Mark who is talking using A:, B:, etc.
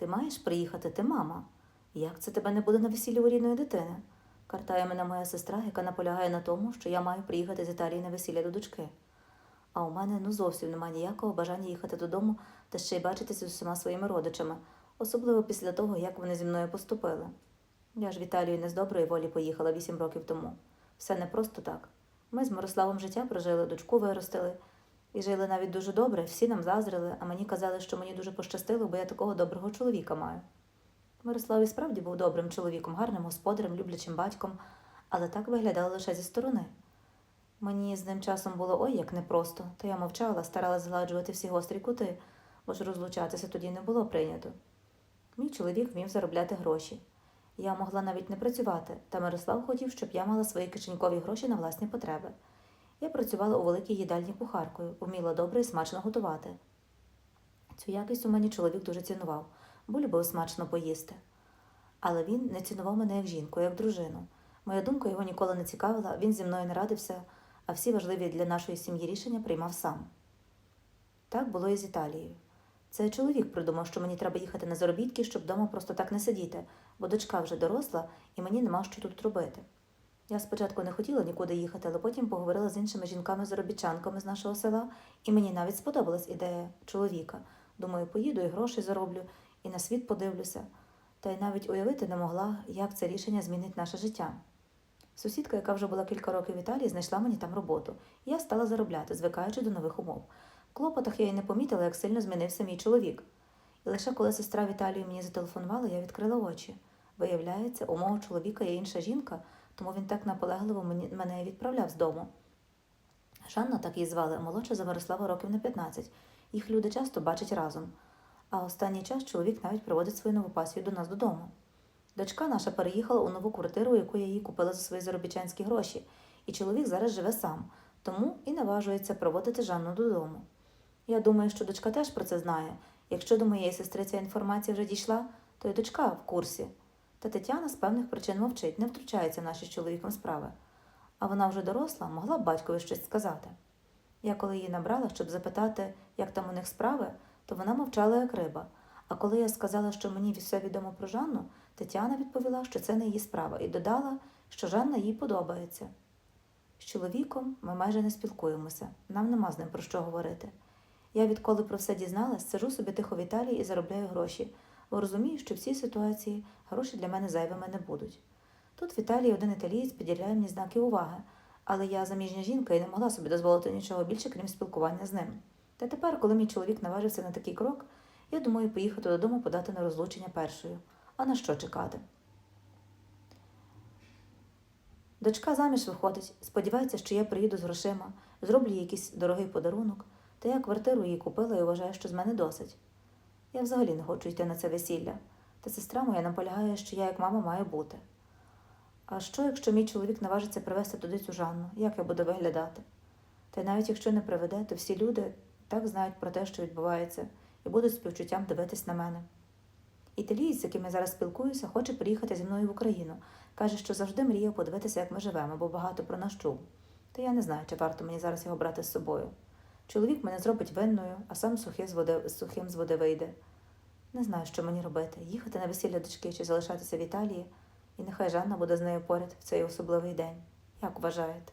A: Ти маєш приїхати, ти мама. Як це тебе не буде на весіллі у рідної дитини? Картає мене моя сестра, яка наполягає на тому, що я маю приїхати з Італії на весілля до дочки. А у мене ну зовсім немає ніякого бажання їхати додому та ще й бачитися з усіма своїми родичами, особливо після того, як вони зі мною поступили. Я ж в Італію не з доброї волі поїхала вісім років тому. Все не просто так. Ми з Мирославом життя прожили, дочку виростили і жили навіть дуже добре, всі нам заздрили, а мені казали, що мені дуже пощастило, бо я такого доброго чоловіка маю. Мирослав і справді був добрим чоловіком, гарним господарем, люблячим батьком, але так виглядало лише зі сторони. Мені з ним часом було ой як непросто, то я мовчала, старалась згладжувати всі гострі кути, бо ж розлучатися тоді не було прийнято. Мій чоловік вмів заробляти гроші. Я могла навіть не працювати, та Мирослав хотів, щоб я мала свої кишенькові гроші на власні потреби. Я працювала у великій їдальні кухаркою, вміла добре і смачно готувати. Цю якість у мені чоловік дуже цінував, бо любив смачно поїсти. Але він не цінував мене як жінку, як дружину. Моя думка його ніколи не цікавила, він зі мною не радився, а всі важливі для нашої сім'ї рішення приймав сам. Так було і з Італією. Це чоловік придумав, що мені треба їхати на заробітки, щоб вдома просто так не сидіти, бо дочка вже доросла і мені нема що тут робити. Я спочатку не хотіла нікуди їхати, але потім поговорила з іншими жінками-заробітчанками з нашого села, і мені навіть сподобалась ідея чоловіка. Думаю, поїду і гроші зароблю, і на світ подивлюся. Та й навіть уявити не могла, як це рішення змінить наше життя. Сусідка, яка вже була кілька років в Італії, знайшла мені там роботу, і я стала заробляти, звикаючи до нових умов. В клопотах я й не помітила, як сильно змінився мій чоловік. І лише коли сестра в Італії мені зателефонувала, я відкрила очі. Виявляється, у мого чоловіка є інша жінка, тому він так наполегливо мене відправляв з дому. Жанна, так її звали, молодша за Мирослава років на 15. Їх люди часто бачать разом. А останній час чоловік навіть приводить свою нову пасію до нас додому. Дочка наша переїхала у нову квартиру, яку я їй купила за свої заробітчанські гроші, і чоловік зараз живе сам, тому і наважується проводити Жанну додому. Я думаю, що дочка теж про це знає. Якщо до моєї сестри ця інформація вже дійшла, то й дочка в курсі. Та Тетяна з певних причин мовчить, не втручається в наші з чоловіком справи. А вона вже доросла, могла б батькові щось сказати. Я коли її набрала, щоб запитати, як там у них справи, то вона мовчала як риба. А коли я сказала, що мені все відомо про Жанну, Тетяна відповіла, що це не її справа, і додала, що Жанна їй подобається. З чоловіком ми майже не спілкуємося, нам нема з ним про що говорити. Я відколи про все дізналась, сижу собі тихо в Італії і заробляю гроші, бо розумію, що в цій ситуації гроші для мене зайвими не будуть. Тут в Італії один італієць підділяє мені знаки уваги, але я заміжня жінка і не могла собі дозволити нічого більше, крім спілкування з ним. Та тепер, коли мій чоловік наважився на такий крок, я думаю поїхати додому подати на розлучення першою. А на що чекати? Дочка заміж виходить, сподівається, що я приїду з грошима, зроблю якийсь дорогий подарунок, та я квартиру їй купила і вважаю, що з мене досить. Я взагалі не хочу йти на це весілля, та сестра моя наполягає, що я як мама маю бути. А що, якщо мій чоловік наважиться привезти туди цю Жанну, як я буду виглядати? Та й навіть якщо не приведе, то всі люди так знають про те, що відбувається, і будуть співчуттям дивитись на мене. Італієць, з яким я зараз спілкуюся, хоче приїхати зі мною в Україну. Каже, що завжди мріяв подивитися, як ми живемо, бо багато про нас чув. Та я не знаю, чи варто мені зараз його брати з собою. Чоловік мене зробить винною, а сам сухий з води, сухим з води вийде. Не знаю, що мені робити їхати на весілля дочки чи залишатися в Італії, і нехай Жанна буде з нею поряд в цей особливий день. Як вважаєте?